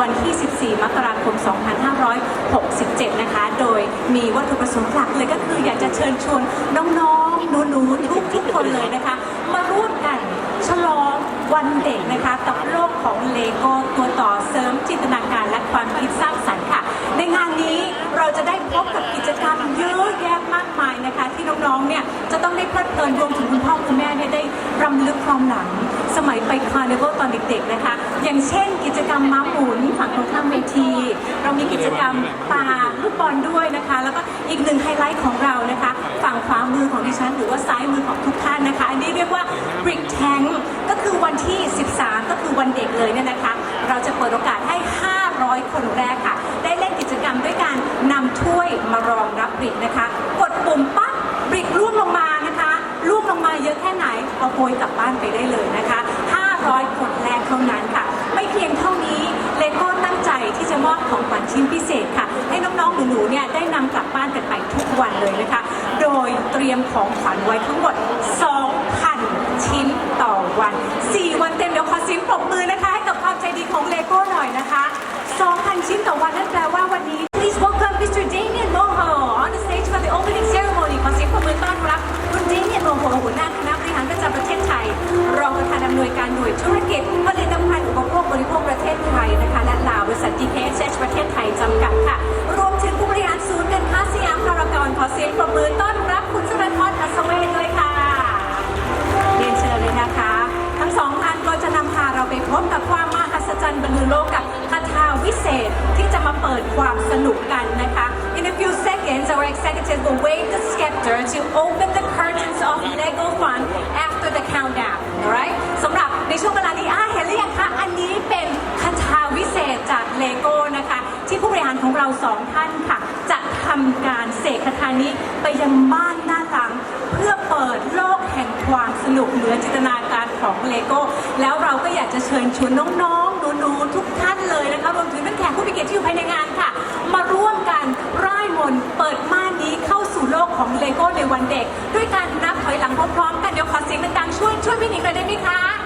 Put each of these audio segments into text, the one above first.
วันที่ 14 มกราคม 2567 นะคะ โดยมีวัตถุประสงค์หลักเลยก็คืออยากจะเชิญชวนน้องๆหนูๆทุกทุกคนเลยนะคะ มาร่วมกันฉลองวันเด็กนะคะกับโลกของเลโก้ตัวต่อเสริมจินตนาการและความคิดสร้างสรรค์ค่ะ ในงานนี้เราจะได้พบกับกิจกรรมเยอะแยะายนะคะ ที่น้องๆเนี่ยจะต้องได้เพลิดเพลินรวมถึงคุณพ่อคุณแม่เนี่ยได้รำลึกความหลัง สมัยไปคาร์นิวัลตอนเด็กๆนะคะ อย่างเช่นกิจกรรมม้าหมุนฝั่งตรงข้ามเวที เรามีกิจกรรมปาลูกบอลด้วยนะคะ แล้วก็อีกหนึ่งไฮไลท์ของเรานะคะ ฝั่งขวามือของดิฉัน หรือว่าซ้ายมือของทุกท่านนะคะ อันนี้เรียกว่า Brick Tank ก็คือวันที่ 13 ก็คือวันเด็กเลยเนี่ยนะคะ เราจะเปิดโอกาสให้ 500 คนแรกค่ะ ได้เล่นกิจกรรมด้วยการนำถ้วยมารองรับบริกนะคะ ปุ่มปั๊บบริกร่วงลงมานะคะร่วงลงมาเยอะแค่ไหนเอาโพยกลับบ้านไปได้เลยนะคะ 500 คนแรกเท่านั้นค่ะ ไม่เพียงเท่านี้เลโก้ตั้งใจที่จะมอบของขวัญชิ้นพิเศษค่ะ ให้น้องๆหนูๆเนี่ยได้นำกลับบ้านกันไปทุกวันเลยนะคะ โดยเตรียมของขวัญไว้ทั้งหมด 2,000 ชิ้นต่อวัน 4 วันเต็มเดี๋ยวขอเสียงปรบมือนะคะให้กับความใจดีของเลโก้หน่อยนะคะ 2,000 ชิ้นต่อวันนั่นแปลว่าวันนี้ หัวหน้าคณะบริหารประจำประเทศไทย รองประธานอำนวยการหน่วยธุรกิจผลิตภัณฑ์อุปโภคบริโภคประเทศไทยนะคะและลาวบริษัท DKSH ประเทศไทยจำกัดค่ะ รวมถึงผู้บริหารศูนย์การค้าสยามพารากอนขอเสียงปรบมือต้อนรับคุณสุรันทรอัศเวศด้วยค่ะเรียนเชิญเลยนะคะ ทั้งสองท่านก็จะนำพาเราไปพบกับความมหัศจรรย์บรรลือโลกกับคาถาวิเศษที่จะมาเปิดความสนุกกันนะคะ In a few seconds our executive will wave the scepter to open the curtains of Lego Fun after the countdown alright สำหรับในช่วงเวลานี้อ่าเห็นหรือยังคะ อันนี้เป็นคาถาวิเศษจากเลโก้นะคะ ที่ผู้บริหารของเราสองท่านค่ะ จะทำการเสกคาถานี้ไปยังบ้านด้าหลัง เพื่อเปิดโลกแห่งความสนุกเหนือจินตนาการของเลโก้ แล้วเราก็อยากจะเชิญชวนน้องๆหนูๆทุกท่านเลยนะคะ รวมถึงนักแขกผู้มีเกียรติที่อยู่ภายในงานค่ะ มาร่วมกันร่ นต์เปิดม่านนี้เข้าสู่โลกของเลโก้ในวันเด็ก ด้วยการนับถอยหลังพร้อมๆกันเดี๋ยวขอเสียงดังๆช่วยช่วยพี่หนิงหน่อยได้ไหมคะ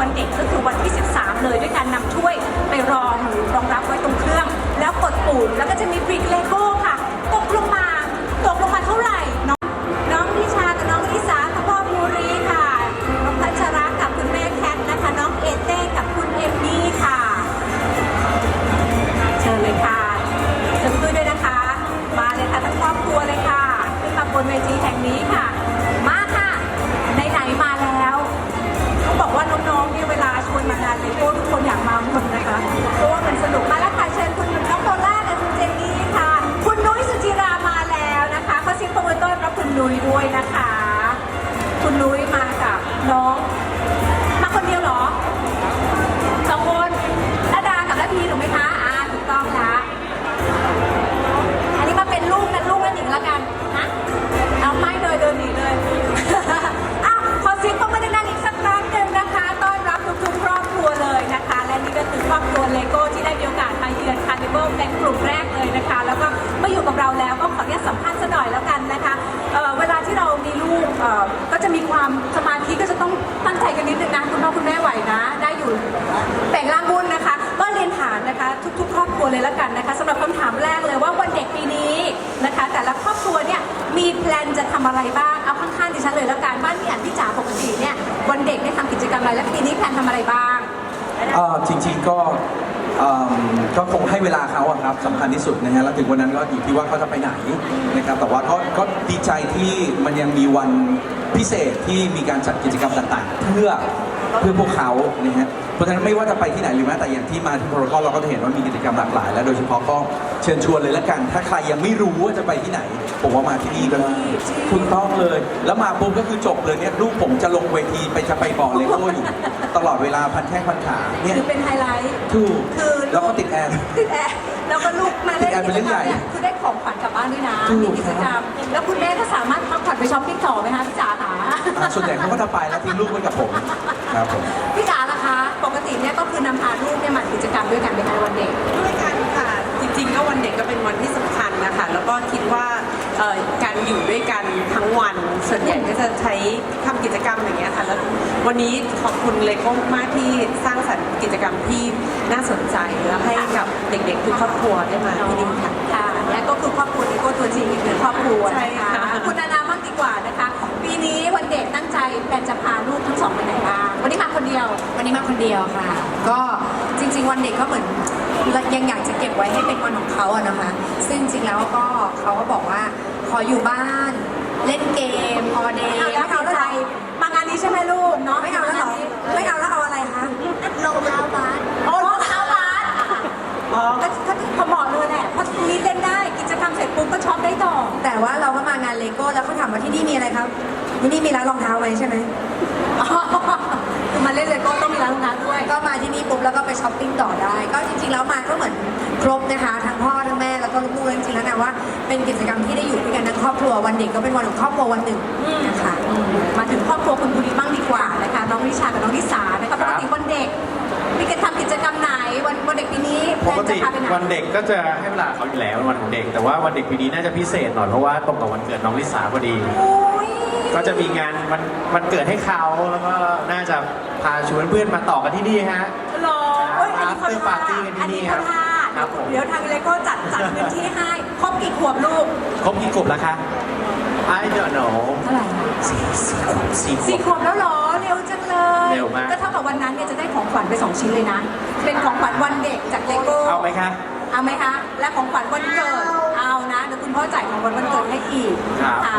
วันเด็กก็คือวันที่ 13 เลยด้วยการนำถ้วยไปรองหรือรองรับไว้ตรงเครื่อง แล้วกดปุ่มแล้วก็จะมี อะไรบ้าง เอาข้างๆดิฉันเลยแล้วกันบ้านพี่อันพี่จ๋าปกติเนี่ยวันเด็กได้ทำกิจกรรมอะไร แล้วปีนี้แพนทำอะไรบ้าง เอ่อจริงๆก็เอิ่มก็คงให้เวลาเขาอะครับสำคัญที่สุดนะฮะแล้วถึงวันนั้นก็อยู่ที่ว่าเขาจะไปไหนนะครับแต่ว่าก็ก็ดีใจที่มันยังมีวันพิเศษที่มีการจัดกิจกรรมต่างๆ เพื่อเพื่อพวกเขานะฮะ เพราะฉะนั้นไม่ว่าจะไปที่ไหนหรือแม้แต่อย่างที่มาที่โปรโตคอลเราก็จะเห็นว่ามีกิจกรรมหลากหลาย และโดยเฉพาะก็เชิญชวนเลยละกัน ถ้าใครยังไม่รู้ว่าจะไปที่ไหน ผมว่ามาที่นี่ก็ได้ถูกต้องเลย แล้วมาปุ๊บก็คือจบเลยเนี่ยลูกผมจะลงเวทีไปจะไปบอกเลโก้อยู่ตลอดเวลาพันแข้งพันขาเนี่ยคือเป็นไฮไลท์ถูกคือแล้วก็ติดแอร์ติดแอร์แล้วก็ลูกมาเล่นติดแอร์เป็นเรื่องใหญ่กิจกรรมเนี่ยคือได้ของขวัญกลับบ้านด้วยนะถูกมีกิจกรรมแล้วคุณแม่ก็สามารถพักผ่อนไปช้อปปิ้งต่อไหมคะพี่จ๋าคะอ่าส่วนใหญ่เขาก็จะไปแล้วทิ้งลูกไว้กับผมครับผมพี่จ๋าล่ะคะปก ติเนี่ยก็คือนำพาลูกเนี่ยมากิจกรรมด้วยกันไหมคะในวันเด็ก ด้วยกันค่ะ จริงๆ ก็วันเด็กก็เป็นวันที่สำคัญนะคะ แล้วก็คิดว่าเอ่อการอยู่ด้วยกันทั้งวัน ส่วนใหญ่ก็จะใช้ทำกิจกรรมอย่างเงี้ยค่ะ แล้ววันนี้ขอบคุณเลโก้มากที่สร้างสรรค์กิจกรรมที่น่าสนใจแล้วให้กับเด็กๆทุกครอบครัวได้มาที่นี่ค่ะ ค่ะและก็คือครอบครัวนี้ก็ตัวจริงอีกหนึ่งครอบครัวใช่นะค่ะคะคุณนานาบ้าง ดีกว่านะคะ ปีนี้วันเด็กตั้งใจแพลนจะพาลูกทั้งสองไปไหนบ้างวันนี้มาคนเดียว วันนี้มาคนเดียวค่ะ ก็จริง ๆ วันเด็กก็เหมือนยังอยากจะเก็บไว้ให้เป็นวันของเขาอะนะคะ ซึ่งจริงๆแล้วก็เขาก็บอกว่าขออยู่บ้าน เล่นเกมออเดย์เอาแล้วไม่เอาเอาแล้วใจมางานนี้ใช่ไหมลูกเนาะไม่เอาแล้วเหรอไม่เอาแล้วเอาอะไรคะรองเท้าบาสโอ้รองเท้าบาสอ๋อก็ก็พอเหมาะเลยแหละเพราะตรงนี้เล่นได้ กิจกรรมเสร็จปุ๊บก็ช็อปได้ต่อ แต่ว่าเราก็มางานเลโก้แล้วเขาถามว่าที่นี่มีอะไรครับที่นี่มีร้านรองเท้าไหมใช่ไหมอ๋อคือมาเล่นเลยก็ต้องมีร้านรองเท้าด้วยก็มาที่นี่ปุ๊บแล้วก็ไปช้อปปิ้งต่อได้ ก็จริงๆแล้วมาก็เหมือนครบนะคะทั้งพ่อทั้งแม่แล้วก็ลูกๆจริงๆแล้วนะว่าเป็นกิจกรรมที่ได้อยู่ด้วยกันทั้งครอบครัววันเด็กก็เป็นวันของครอบครัววันหนึ่งนะคะมาถึงครอบครัวคุณภูริบ้ วันเด็กก็จะให้เวลาเขาอยู่แล้ววันของเด็ก แต่ว่าวันเด็กปีนี้น่าจะพิเศษหน่อยเพราะว่าตรงกับวันเกิดน้องลิสาพอดีโอ้ยก็จะมีงานวันวันเกิดให้เขาแล้วก็น่าจะพาชวนเพื่อนมาต่อกันที่นี่ฮะ หรอเอ้ยอันนี้เขา After party กันที่นี่ครับอัครับผม เดี๋ยวทางเลโก้จัดจัดพื้นที่ให้ครบกี่ขวบลูกครบกี่ขวบแล้วคะ I don't know เท่าไหร่สี่สี่ขวบสี่ขสี่วบขวบแล้วเหรอเร็วจังเล ย เร็วมาก ก็เท่ากับวันนั้นเนี่ยจะได้ของขวัญไปสองชิ้นเลยนะ เป็นของขวัญวันเด็กจากเลโก้ เอาไหมคะ เอาไหมคะ และของขวัญวันเกิด เอานะ เดี๋ยวคุณพ่อจ่ายของขวัญวันเกิดให้อีกครับ อ่า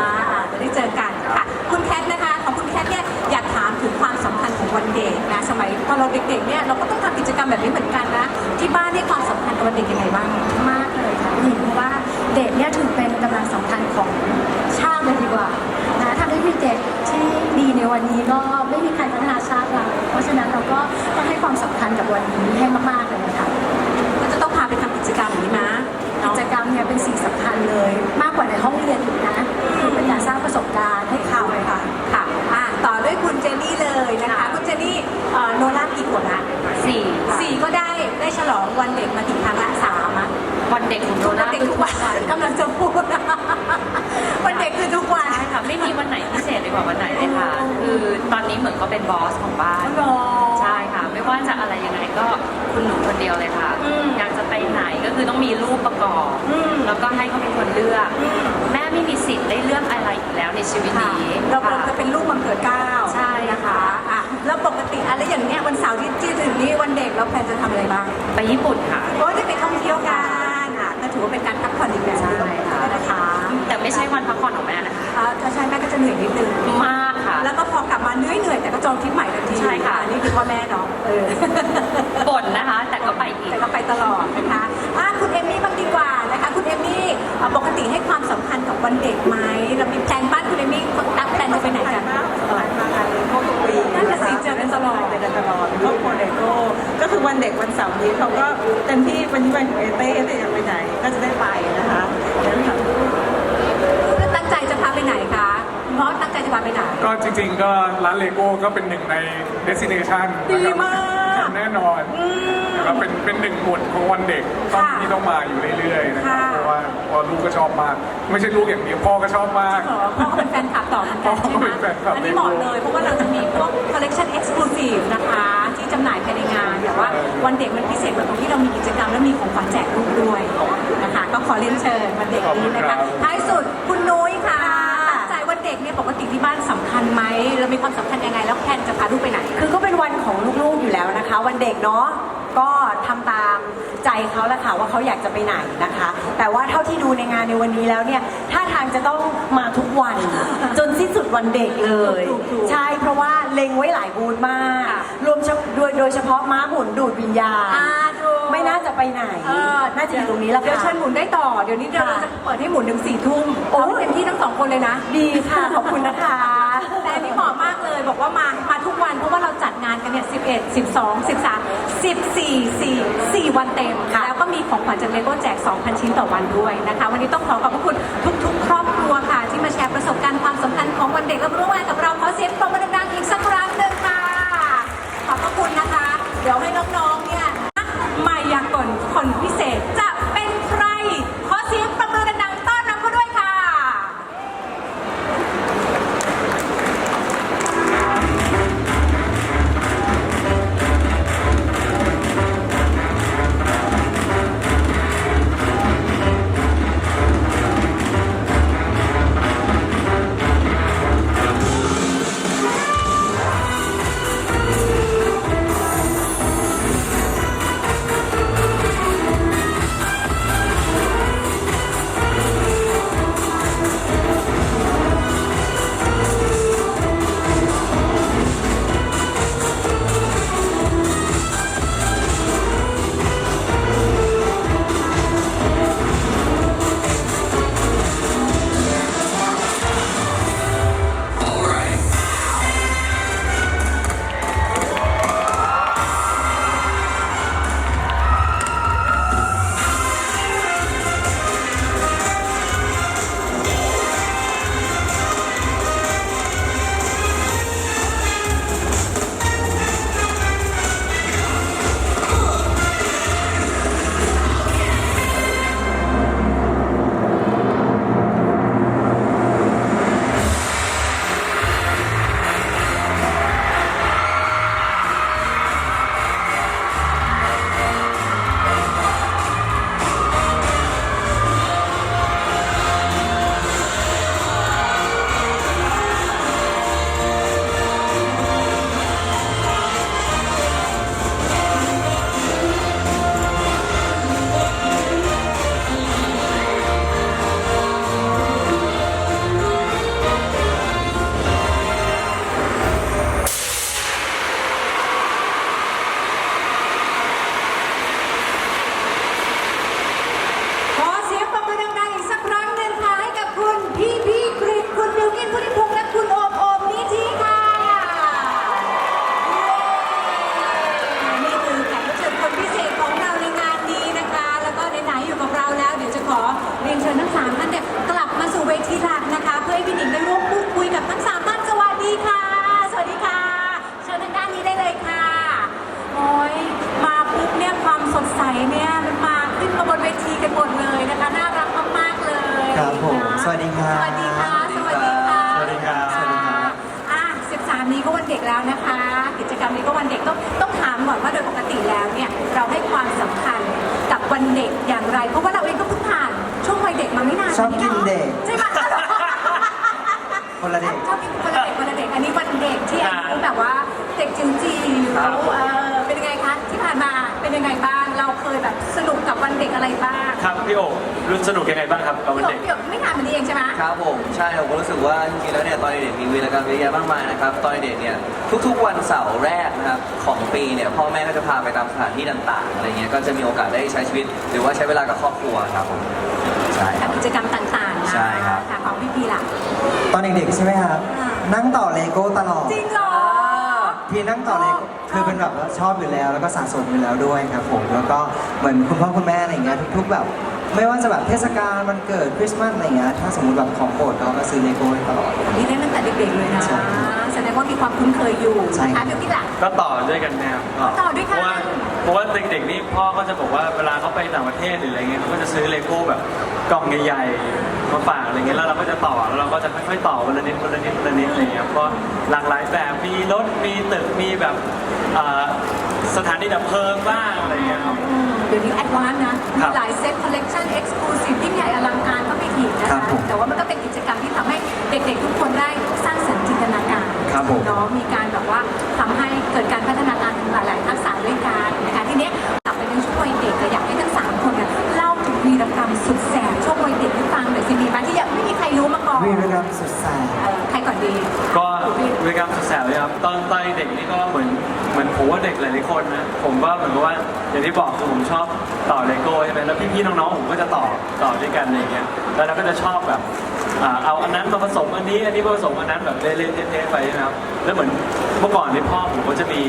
ามสำคัญกับวันนี้ให้มากๆเลยนะคะก็จะต้องพาไปทำกิจกรรมอย่างนี้นะกิจกรรมเนี่ยเป็นสิ่งสำคัญเลย มากกว่าในห้องเรียนอีกนะคือเป็นการสร้างประสบการณ์ให้เขาเลยค่ะค่ะอะ ต่อด้วยคุณเจนนี่เลยนะคะคุณเจนนี่เอ่อโนล่ากี่ขวบละสี่สี่ก็ได้ได้ฉลองวันเด็กมากี่ครั้งละสามอะ วันเด็กของโดวันนัทเด็กทุกวันกำลังจะพูดนะวันเด็กคือทุกวัน ใช่ค่ะไม่มีวันไหนพิเศษเลยกว่าวันไหนเลยค่ะ คือตอนนี้เหมือนเขาเป็นบอสของบ้าน หรอใช่ค่ะ ไม่ว่าจะอะไรยังไงก็คุณหนูคนเดียวเลยค่ะอืมอยากจะไปไหนก็คือต้องมีรูปประกอบอืมแล้วก็ให้เขาเป็นคนเลือกอืมแม่ไม่มีสิทธิ์ได้เลือกอะไรอีกแล้วในชีวิตค่ะนี้เราค่ะจะเป็นลูกบังเกิดเกล้าใช่นะคะอะแล้วปกติอะไรอย่างเนี้ยวันเสาร์ที่ที่ถึงนี้วันเด็กเราแพลนจะทำอะไรบ้างไปญี่ปุ่นค่ะโอ้ได้ไปท่องเที่ยวกันอะก็ถือว่าเป็นการพักผ่อนอีกแบบหนึงใช่ค่ะ นะคะแต่ไม่ใช่วันพักผ่อนของแม่นะคะอ่าถ้าใช่แม่ก็จะเหนื่อยนิดนึงมากค่ะ แล้วก็พอกลับมาเหนื่อยเหนื่อยๆแต่ก็จองทริปใหม่ทันทีใช่ค่ะอันนี่คือพ่อแม่เนาะเออบ่นนะคะ แต่ก็ไปอีก แต่ก็ไปตลอดนะคะอะคุณเอมมี่บ้างดีกว่านะคะ คุณเอมมี่อะปกติให้ความสำคัญกับวันเด็กไหมเรามีแพลนบ้านคุณเอมมี่ตั้งแพลนจะไปไหนกัน มากมางานเลโก้ทุกปีนั่นน่ะสิเจอกันตลอด เจอกันตลอดครอบครัวเลโก้ก็คือวันเด็กวันเสาร์นี้เขาก็เต็มที่วันนี้วันของเอเต้เอเต้อยากไปไหนก็จะได้ไปนะคะเดี๋ยวค่ะตั้ คะคุณพ่อตั้งใจจะพาไปไหน ก็จริงๆก็ร้านเลโก้ก็เป็นหนึ่งใน destination ดีนะครับมาก แน่นอนนะครับเป็นเป็นหนึ่งหมุดของวันเด็กต้องค่ะที่ต้องมาอยู่เรื่อยๆนะครับค่ะ เพราะว่าเพอลูกก็ชอบมาก ไม่ใช่ลูกอย่างเดียวพ่อก็ชอบมาก ขอพ่อก็เป็นแฟนคลับต่อเหมือนกันใช่ไหมพ่อก็เป็นแฟนคลับอันนี้เหมาะเลย เพราะว่าเราจะมีพวก collection exclusive นะคะ ที่จำหน่ายภายในงานแต่ว่าวันเด็กมันพิเศษตรงที่เรามีกิจกรรมและมีของขวัญแจกลูกด้วยนะคะ ก็ขอเรียนเชิญวันเด็กนี้นะคะท้ายสุดคุณนุ้ย ที่บ้านสำคัญไหมแล้วมีความสำคัญยังไง แล้วแพนจะพาลูกไปไหน คือก็เป็นวันของลูกๆอยู่แล้วนะคะ วันเด็กเนาะก็ทำตามใจเขาแหละค่ะว่าเขาอยากจะไปไหนนะคะ แต่ว่าเท่าที่ดูในงานในวันนี้แล้วเนี่ยท่าทางจะต้องมาทุกวัน จนสิ้นสุดวันเด็กเลย ใช่เพราะว่าเล็งไว้หลายบูธมาก รวมโดยโดยเฉพาะม้าหมุนดูดวิญญาณ ไม่น่าจะไปไหน เออน่าจะอยู่ตรงนี้แหละเดี๋ยวค่ะ เชิญหมุนได้ต่อ เดี๋ยวนี้เดี๋ยวเราค่ะจะเปิดให้หมุนถึงสี่ทุ่มโอ้โอ้เต็มที่ทั้งสองคนเลยนะ ดีค่ะ ขอบคุณนะคะ แต่อันนี้เหมาะมากเลยบอกว่ามา มาทุกวันเพราะว่าเราจัดงานกันเนี่ย 11 12 13 14 4 4 วันเต็ม ค่ะ แล้วก็มีของขวัญจากเลโก้แจก 2,000 ชิ้นต่อวันด้วยนะคะ วันนี้ต้องขอขอบพระคุณทุกๆ ครอบครัวค่ะ ที่มาแชร์ประสบการณ์ความสำคัญของวันเด็กและร่วมงานกับเราขอเสียงปรบมือดังๆอีกสักครั้งหนึ่งค่ะ ขอบพระคุณนะคะ เดี๋ยวให้น้อง ขึ้นมาบนเวทีกันหมดเลยนะคะน่ารักมากๆเลยครับผมนะสวัสดีครับสวัสดีค่ะ สวัสดีค่ะสวัสดีครับสวัสดีครับ อะ13 นี้ก็วันเด็กแล้วนะคะ กิจกรรมนี้ก็วันเด็กต้องต้องถามก่อนว่าโดยปกติแล้วเนี่ยเราให้ความสำคัญกับวันเด็กอย่างไร เพราะว่าเราเองก็เพิ่งผ่านช่วงวัยเด็กมาไม่นานชอบกินเด็ก ใช่ไหม คนละเด็ก ชอบกินคนละเด็กคนละเด็กอันนี้วันเด็กที่อายุแบบว่าเด็กจิ๋วจิ๋วครับเออเป็นยังไงคะที่ผ่านมาเป็นยังไงบ้าง เราเคยแบบสนุกกับวันเด็กอะไรบ้างครับพี่โอ๋รู้สนุกยังไงบ้างครับกับวันพี่เด็กพี่ไม่นานมานี้เองใช่ไหม ครับผมใช่ผมก็รู้สึกว่าจริงๆแล้วเนี่ยตอนเด็กมีวีรกรรมเยอะแยะมากมายนะครับตอนเด็กเนี่ยทุกๆวันเสาร์แรกนะครับของปีเนี่ยพ่อแม่ก็จะพาไปตามสถานที่ต่างๆอะไรเงี้ยก็จะมีโอกาสได้ใช้ชีวิต หรือว่าใช้เวลากับครอบครัวครับผมใช่คกัรับบ กิจกรรมต่างๆนะใช่ครับ ค่ะของพี่พีล่ะ ตอนเด็กๆใช่ไหมครับ นั่งต่อเลโก้ตลอด จริงเหรอ พี่นั่งต่อเลโก้คือเป็นแบบว่าชอบอยู่แล้ว แล้วก็สะสมอยู่แล้วด้วยครับผมแล้วก็เหมือนคุณพ่อคุณแม่อะไรเงี้ยทุกๆแบบ ไม่ว่าจะแบบเทศกาลวันเกิดคริสต์มาสอะไรเงี้ยถ้าสมมติแบบของโปรดเราก็ซื้อเลโก้ให้ตลอด นี่เล่นตั้งแต่เด็กๆเลยนะ ใช่แสดงว่ามีความคุ้นเคยอยู่ใช่อะพี่พี่ล่ะก็ต่อด้วยกันนะครับต่อด้วยกัน เพราะว่าเพราะว่าเด็กๆนี่พ่อก็จะบอกว่าเวลาเขาไปต่างประเทศหรืออะไรเงี้ยเขาก็จะซื้อเลโก้แบบกล่องใหญ่ๆ มาฝากอะไรเงี้ยแล้วเราก็จะต่อแล้วเราก็จะค่อยๆต่อวันละนิดวันละนิดวันละนิดอะไรเงี้ยก็หลากหลายแบบมีรถมีตึกมีแบบเอ่อสถานีดับเพลิงบ้างอะไรเงี้ยครับ เดี๋ยวนี้แอดวานซ์นะครัมีบหลายเซ็ตคอลเลกชันเอ็กซ์คลูซีฟยิ่งใหญ่อลังการก็ไม่ผิดนะครัคะบผมแต่ว่ามันก็เป็นกิจกรรมที่ทำให้เด็กๆ ทุกคนได้สร้างสรรค์จินตนาการครับผม เนาะมีการแบบว่าทำให้เกิดการพัฒนาการหลายๆทักษะ วีรกรรมสุดแสบใครก่อนดีก็วิรกรรมสุดแสบเลยครับตอนตอเด็กนี่ก็เหมือนเหมือนผมว่าเด็กหลายๆคนนะผมก็เหมือนกับว่าอย่างที่บอกคือผมชอบต่อเลโก้ใช่ไหมแล้วพี่ๆน้องๆผมก็จะต่อต่อด้วยกันอะไรอย่างเงี้ยแล้วเราก็จะชอบแบบเอาอันนั้นมาผสมอันนี้อันนี้ผสมอันนั้นแบบเล่นๆเทๆไปนะครับแล้วเหมือนเมื่อก่อนที่พ่อผมก็จะมี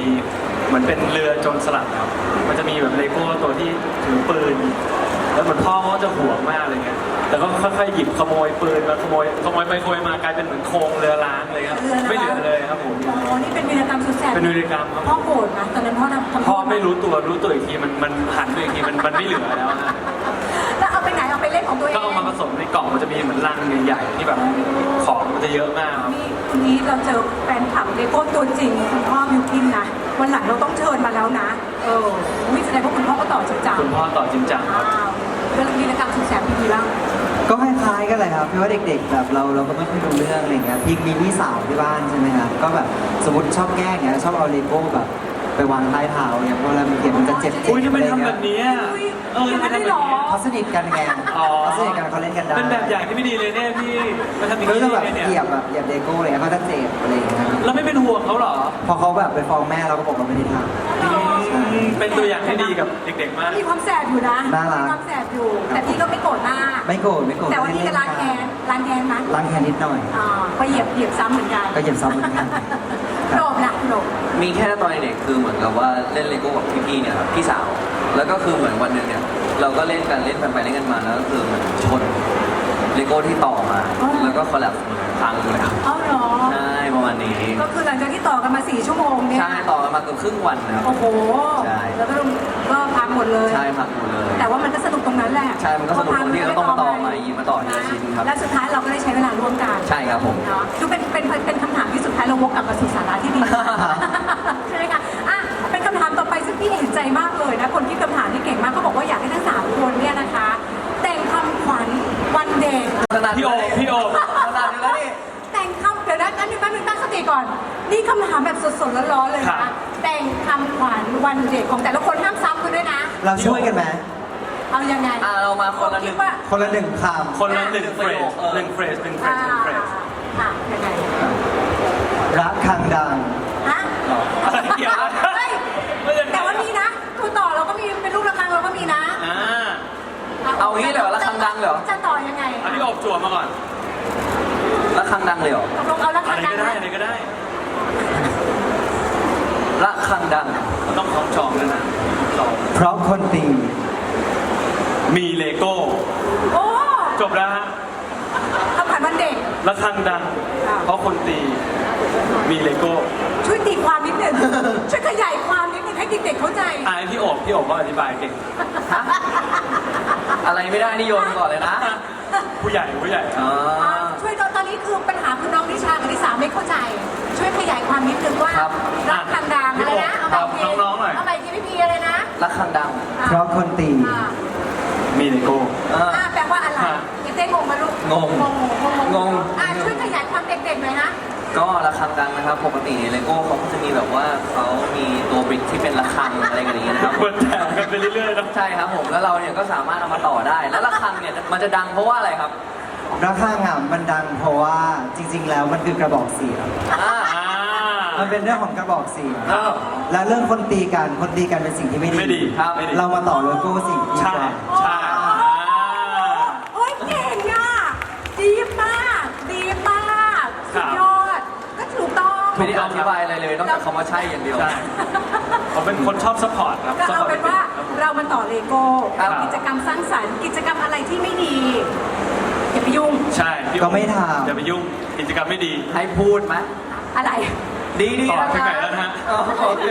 เหมือนเป็นเรือโจรสลัดครับมันจะมีแบบเลโก้ตัวที่ถือปืน แล้วเหมือนพ่อเขาจะห่วงมากเลยไงแต่ก็ค่อยๆหยิบขโมยปืนมาขโมยขโมยไปขโมยมากลายเป็นเหมือนโครงเรือล้างเลยครับ ไม่เหลือเลยครับผม โอ้นี่เป็นวีรกรรมสุดแสบเป็นวีรกรรมครับ พ่อโกรธนะตอนนั้นพ่อทำทำพ่อไม่รู้ตัวรู้ตัวอีกทีมันมันหันไปอีกทีมันมันไม่เหลือแล้วฮะแล้วเอาไปไหนเอาไปเล่นของตัวเองก็เอามาผสมในกล่องมันจะมีเหมือนลังใหญ่ๆที่แบบของมันจะเยอะมากครับนี่วันนี้เราเจอแฟนคลับเลโก้ตัวจริงคุณพ่อบิวกินนะวันหลังเราต้องเชิญมาแล้วนะ เออวิแสดงว่าคุณพ่อก็ต่อจริงจังคุณพ่อต่อจริงจังครับอ้าวเรื่องวีรกรรมสุดแสบพี่ดีบ้างก็คล้ายๆกันเลยครับเพราะว่าเด็กๆแบบเราเราก็ไม่ค่อยรู้เรื่องอะไรเงี้ยพี่มีพี่สาวที่บ้านใช่ไหมครับก็แบบสมมติชอบแกล้งเงี้ยชอบเอาเลโก้แบบไปวางใต้เท้าเนี่ยเพราะเวลามันเก็บมันจะเจ็บๆอุ้ยทำไมอะไรทำแบเงี้ยบนี้อะเออทำไมทำแบบนี้ เขาสนิทกันไงอ๋อ เขาสนิทกันเขาเล่นกันได้เป็นแบบอย่างที่ไม่ดีเลยเนี่ยพี่มาทำอย่างก็นี้จะได้แบบไงเนี่ยเหยียบแบบเหยียบเลโก้อะไรเงี้ยเขาจะเจ็บอะไรอย่างเงี้ยครับเราไม่เป็นห่วงเขาเหรอ พอเขาแบบไปฟ้องแม่เราก็บอกเราไม่ได้ทอืม เป็นตัวอย่างที่ดีกับเด็กๆมาก มีความแสบอยู่นะน่ารัก มีความแสบอยู่ แต่พี่ก็ไม่โกรธมากำไม่โกรธไม่โกรธแต่ว่าพี่ก็ล้างแค้นล้างแค้นนะล้างแค้นนิดหน่อยอ่าก็เหยียบเหยียบซ้ำเหมือนกันก็เหยียบซ้ำเหมือนกันโกรธนะโกรธมีแค่ตอนเด็กคือเหมือนกับว่าเล่นเลโก้กับพี่ๆเนี่ยครับพี่สาว แล้วก็คือเหมือนวันหนึ่งเนี่ยเราก็เล่นกันเล่นกันไปเล่นกันมาแล้วก็คือเหมือนชนเลโก้ที่ต่อมา แล้วก็คอลแลบพังเลยครับเอาเหรอใช่ ประมาณนี้ ก็คือหลังจากที่ต่อกันมาสี่ชั่วโมงเนี่ย ใช่ต่อกันมาเกือบครึ่งวันนะครับ โอ้โห ใช่ แล้วก็ก็พังหมดเลย ใช่พังหมดเลย แต่ว่ามันก็สนุกตรงนั้นแหละใช่มันก็สนุกตรงที่เราต้องมาต่อใหม่มาต่อทีละชิ้นครับ และสุดท้ายเราก็ได้ใช้เวลาร่วมกันใช่ครับผม เนาะดูเป็นเป็นเป็นคำถามที่สุดท้ายเราวกกลับมาสู่สาระที่ดี ใช่ไหมคะอะเป็นคำถามต่อไปซึ่งพี่เห็นใจมากเลยนะ คนที่คำถามที่เก่งมากเขาบอกว่าอยากให้ทั้งสามคนเนี่ยนะคะ แต่งคำขวัญวันเด็กขนาดพี่โอมพี่โอ ก่อน นี่คำถามแบบสดๆร้อนๆเลยครันะบ แต่งคำขวัญวันเด็กของแต่ละคนห้ามซ้ำกันด้วยนะ เราช่วยกันไหมเอายังไงอะเรามาคนละหคินึ่ดงว่าคนละหนึ่งคคนละหนึ่งเฟรประโยสคเออหนึ่งเฟรสหนึ่งเฟรอ่าสหนึ่งเฟรสอะยังไงำรักคังดัง ฮะอะไรเกี่ยวนะเฮ้ยไม่ได้แต่ว่ามีนะตัวต่อเราก็มีเป็นลูกระฆังเราก็มีนะอ่าเอางี้เลยเหรอระฆังดังเลยเหรอ จะต่อยังไงอันนี้อบจั่วมาก่อนระ ฆังดังเลยเหรอตกลงเอาระฆัอะงไรดังก็ไหมได้อะไรก็ได้ ระฆังดังมันต้องคล้องจองด้วยนะจองเพราะคนตีมีเลโก้ โอ้จบแล้วฮะคำขวัญวันเด็ก ระฆังดังเพราะคนตี มีเลโก้ช่วยตีความนิดหนึ่งช่วยขยายความนิดหนึ่งให้เด็กๆเข้าใจอายพี่โอบพี่โอบก็อธิบายเก่ง อะไรไม่ได้นิยมก่อนเลยนะ ผู้ใหญ่ผู้ใหญ่ อ๋อ ความนิดนึงว่าครับรักคันดามอะไรนะเอาคไปรับทีน้องๆหน่อย เอาไปทีพี่พีอะไรนะระฆังดังอ่เพราะคนตี อ่ามีเลโก้ อ่า อ่าแปลว่าอะไรฮะยังเต้งงมาลูกงงงงงงงงอ่าช่วยขยายความเด็กๆหน่อยนะ ก็ระฆังดังนะครับ ปกติเลโก้เขาก็จะมีแบบว่าเขามีตัวบริกที่เป็นระฆังอะไรกันอย่างเงี้ยนะครับเปิดแถมกันไปเรื่อยๆนะ ใช่ครับผมแล้วเราเนี่ยก็สามารถเอามาต่อได้ แล้วระฆังเนี่ยมันจะดังเพราะว่าอะไรครับรักข้างอะมันดังเพราะว่าจริง ๆ แล้วมันคือกระบอกเสียง อ่าอ่า มันเป็นเรื่องของกระบอกเสียงครับและเรื่องคนตีกันคนตีกันเป็นสิ่งที่ไม่ดีไม่ดีครับไม่ดี เรามาต่อโลโก้สิ่งที่ดีใช่กว่าใช่อ่า โอ้ยเก่งอะดีมาก ดีมากสุดยอด ก็ถูกต้อง ไม่ได้อธิบายอะไรเลยนอกจากคำว่าใช่อย่างเดียว ใช่ผมเป็นคนชอบซัพพอร์ตครับก็ซัพเอาพอร์ตเป็นว่าเรามันต่อเลโก้ ครับ กิจกรรมสร้างสรรค์ กิจกรรมอะไรที่ไม่ดีอย่าไปยุ่ง ใช่พี่ก็ไม่ทำ อย่าไปยุ่งกิจกรรมไม่ดีให้พูดไหมอะไร ดีดีต่อนะถึงคไหนรับแล้วนะฮะ อ๋อโอเค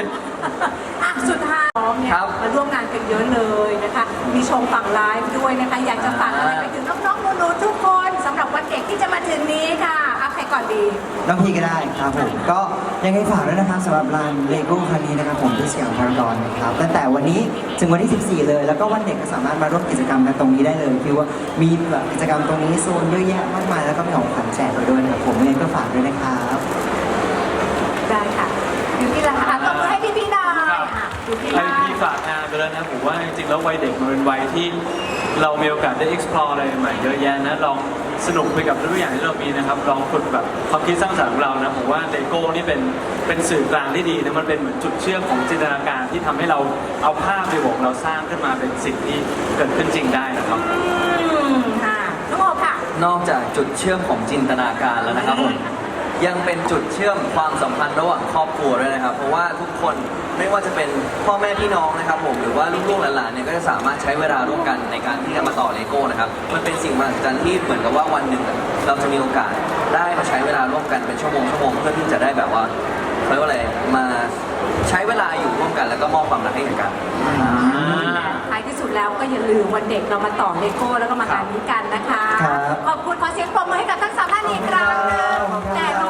อะสุดท้ายน้องเนี่ยครับ มาร่วมงานกันเยอะเลยนะคะ มีชมฝั่งไลฟ์ด้วยนะคะ อยากจะฝากอะไรไปถึงน้องๆหนูๆทุกคนสำหรับวันเด็กที่จะมาถึงนี้ค่ะเอาใครก่อนดี น้องพี่ก็ได้ครับผมก็ยังไงฝากด้วยนะครับสำหรับร้านเลโก้ครั้งนี้นะครับผมที่สยามพารากอนนะครับตั้งแต่วันนี้ถึงวันที่ 14 เลย แล้วก็วันเด็กก็สามารถมาร่วมกิจกรรมกันตรงนี้ได้เลยคือว่ามีแบบกิจกรรมตรงนี้โซนเยอะแยะมากมายแล้วก็มีของขวัญแจกไปด้วยนะครับผมยังไงก็ฝากด้วยนะครับ ได้ค่ะอยู่ที่ละค่ะตบมือให้พี่ๆหน่อยอะอยู่ที่ให้ละพี่ฝากงานไปแล้วนะผมว่าจริงๆแล้ววัยเด็กมันเป็นวัยที่เรามีโอกาสได้ explore อะไรใหม่ๆเยอะแยะนะลองสนุกไปกับทุกอย่างที่เรามีนะครับลองฝึกแบบความคิดสร้างสรรค์ของเรานะผมว่าเลโก้นี่เป็นเป็นสื่อกลางที่ดีนะมันเป็นเหมือนจุดเชื่อมของจินตนาการที่ทำให้เราเอาภาพในหัวของเราสร้างขึ้นมาเป็นสิ่งที่เกิดขึ้นจริงได้นะครับ อืมค่ะน้องโอค่ะ นอกจากจุดเชื่อมของจินตนาการแล้วนะครับผม ยังเป็นจุดเชื่อมความสัมพันธ์ระหว่างครอบครัวด้วยนะครับ เพราะว่าทุกคนไม่ว่าจะเป็นพ่อแม่พี่น้องนะครับ ผมหรือว่าลูกๆหลานๆเนี่ยก็จะสามารถใช้เวลาร่วมกันในการที่จะมาต่อเลโก้นะครับมันเป็นสิ่งมหัศจรรย์ที่เหมือนกับว่าวันหนึ่งอะเราจะมีโอกาสได้มาใช้เวลาร่วมกันเป็นชั่วโมงชั่วโมงเพื่อที่จะได้แบบว่าเขาเรียกว่าอะไรมาใช้เวลาอยู่ร่วมกัน แล้วก็มอบความรักให้กันท้ายที่สุดแล้วก็อย่าลืมวันเด็กเรามาต่อเลโก้แล้วก็มางานนี้กันนะคะครับขอบคุณขอเสียงปรบมือให้กับทั้งสามท่านอีกครั้งหนึงแต่รู้รู้ว่าทุก